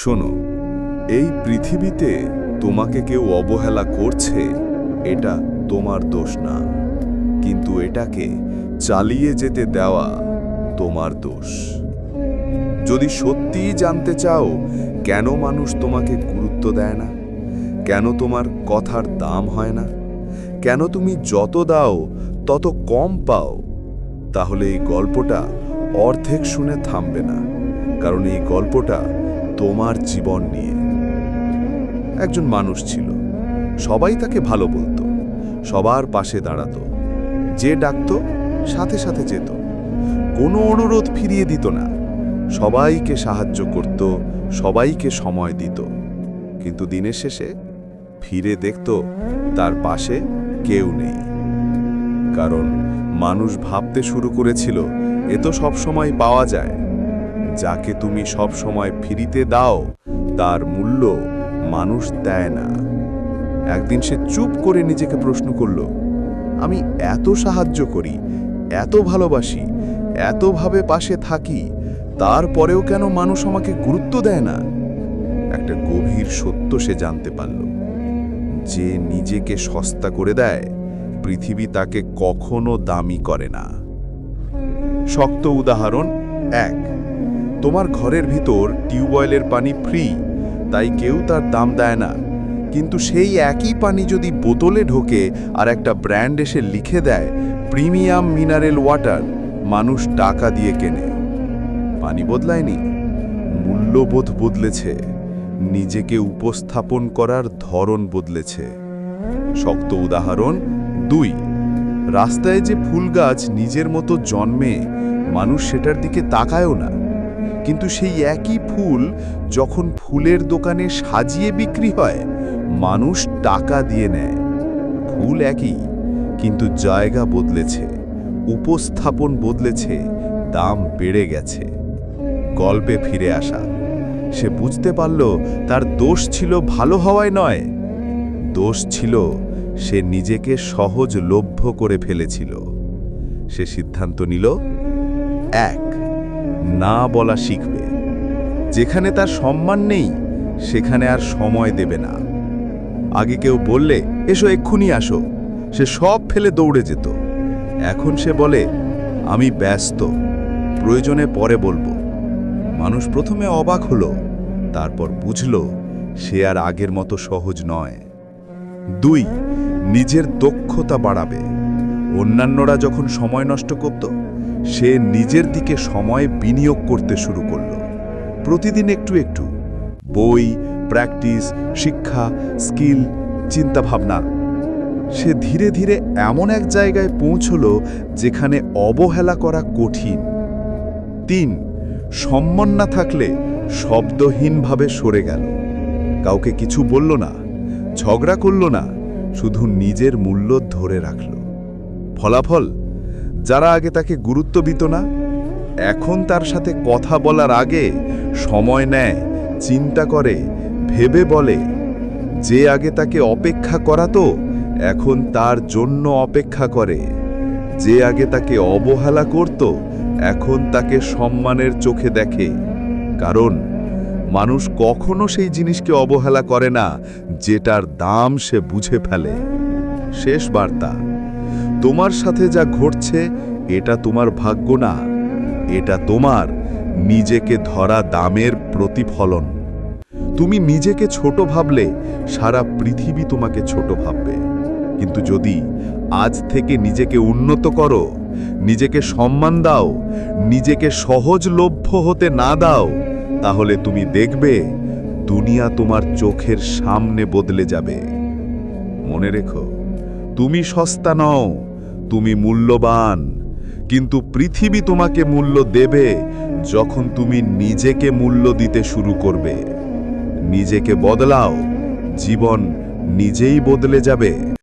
শোনো, এই পৃথিবীতে তোমাকে কেউ অবহেলা করছে, এটা তোমার দোষ না। কিন্তু এটাকে চালিয়ে যেতে দেওয়া তোমার দোষ। যদি সত্যিই জানতে চাও কেন মানুষ তোমাকে গুরুত্ব দেয় না, কেন তোমার কথার দাম হয় না, কেন তুমি যত দাও, তত কম পাও, তাহলে এই গল্পটা অর্ধেক শুনে থামবে না। কারণ এই গল্পটা তোমার জীবন নিয়ে। একজন মানুষ ছিল। সবাই তাকে ভালো বলতো। সবার পাশে দাঁড়াতো। যে ডাকতো, সাথে সাথে যেত। কোনো অনুরোধ ফিরিয়ে দিত না। সবাইকে সাহায্য করত, সবাইকে সময় দিত। কিন্তু দিনের শেষে ফিরে দেখত, তার পাশে কেউ নেই। কারণ মানুষ ভাবতে শুরু করেছিল, এ তো সবসময় পাওয়া যায়। যাকে তুমি সব সময় ফিরিতে দাও, তার মূল্য মানুষ দেয় না। একদিন সে চুপ করে নিজেকে প্রশ্ন করল, আমি এত সাহায্য করি, এত ভালোবাসি, এতভাবে পাশে থাকি, তারপরেও কেন মানুষ আমাকে গুরুত্ব দেয় না? একটা গভীর সত্য সে জানতে পারল। যে নিজেকে সস্তা করে দেয়, পৃথিবী তাকে কখনো দামি করে না। শক্ত উদাহরণ এক। তোমার ঘরের ভিতর টিউবওয়েলের পানি ফ্রি, তাই কেউ তার দাম দেয় না। কিন্তু সেই একই পানি যদি বোতলে ঢোকে আর একটা ব্র্যান্ড এসে লিখে দেয়, প্রিমিয়াম মিনারেল ওয়াটার মানুষ টাকা দিয়ে কেনে। পানি বদলায়নি, মূল্যবোধ বদলেছে, নিজেকে উপস্থাপন করার ধরন বদলেছে। শক্ত উদাহরণ, দুই, রাস্তায় যে ফুল গাছ নিজের মতো জন্মে, মানুষ সেটার দিকে তাকায়ও না। কিন্তু সেই একই ফুল যখন ফুলের দোকানে সাজিয়ে বিক্রি হয়, মানুষ টাকা দিয়ে নেয়। ফুল একই, কিন্তু জায়গা বদলেছে, উপস্থাপন বদলেছে, দাম বেড়ে গেছে। গল্পে ফিরে আসা, সে বুঝতে পারল তার দোষ ছিল ভালো হওয়ায় নয়। দোষ ছিল সে নিজেকে সহজ লভ্য করে ফেলেছিল। সে সিদ্ধান্ত নিল, এক না বলা শিখবে। যেখানে তার সম্মান নেই, সেখানে আর সময় দেবে না। আগে কেউ বললে, এসো, এক্ষুনি আসো। সে সব ফেলে দৌড়ে যেত। এখন সে বলে, আমি ব্যস্ত, প্রয়োজনে পরে বলব। মানুষ প্রথমে অবাক হলো, তারপর বুঝল, সে আর আগের মতো সহজ নয়। দুই, নিজের দক্ষতা বাড়াবে। অন্যান্যরা যখন সময় নষ্ট করত সে নিজের দিকে সময় বিনিয়োগ করতে শুরু করল। প্রতিদিন একটু একটু। বই, প্র্যাকটিস, শিক্ষা, স্কিল, চিন্তাভাবনা। সে ধীরে ধীরে এমন এক জায়গায় পৌঁছল যেখানে অবহেলা করা কঠিন। তিন, সম্মান না থাকলে শব্দহীনভাবে সরে গেল। কাউকে কিছু বলল না, ঝগড়া করল না, শুধু নিজের মূল্য ধরে রাখল। ফলাফল যারা আগে তাকে গুরুত্ব দিত না, এখন তার সাথে কথা বলার আগে সময় নেয়, চিন্তা করে, ভেবে বলে। যে আগে তাকে অপেক্ষা করাতো, এখন তার জন্য অপেক্ষা করে। যে আগে তাকে অবহেলা করত, এখন তাকে সম্মানের চোখে দেখে। কারণ, মানুষ কখনো সেই জিনিসকে অবহেলা করে না, যেটার দাম সে বুঝে ফেলে। শেষ বার্তা। তোমার সাথে যা ঘটছে, এটা তোমার ভাগ্য না। এটা তোমার নিজেকে ধরা দামের প্রতিফলন। তুমি নিজেকে ছোট ভাবলে সারা পৃথিবী তোমাকে ছোট ভাববে। কিন্তু যদি আজ থেকে নিজেকে উন্নত করো, নিজেকে সম্মান দাও, নিজেকে সহজলভ্য হতে না দাও, তাহলে তুমি দেখবে দুনিয়া তোমার চোখের সামনে বদলে যাবে। মনে রেখো, তুমি সস্তা নও তুমি মূল্যবান। কিন্তু পৃথিবী তোমাকে মূল্য দেবে যখন তুমি নিজেকে মূল্য দিতে শুরু করবে। নিজেকে বদলাও, জীবন নিজেই বদলে যাবে।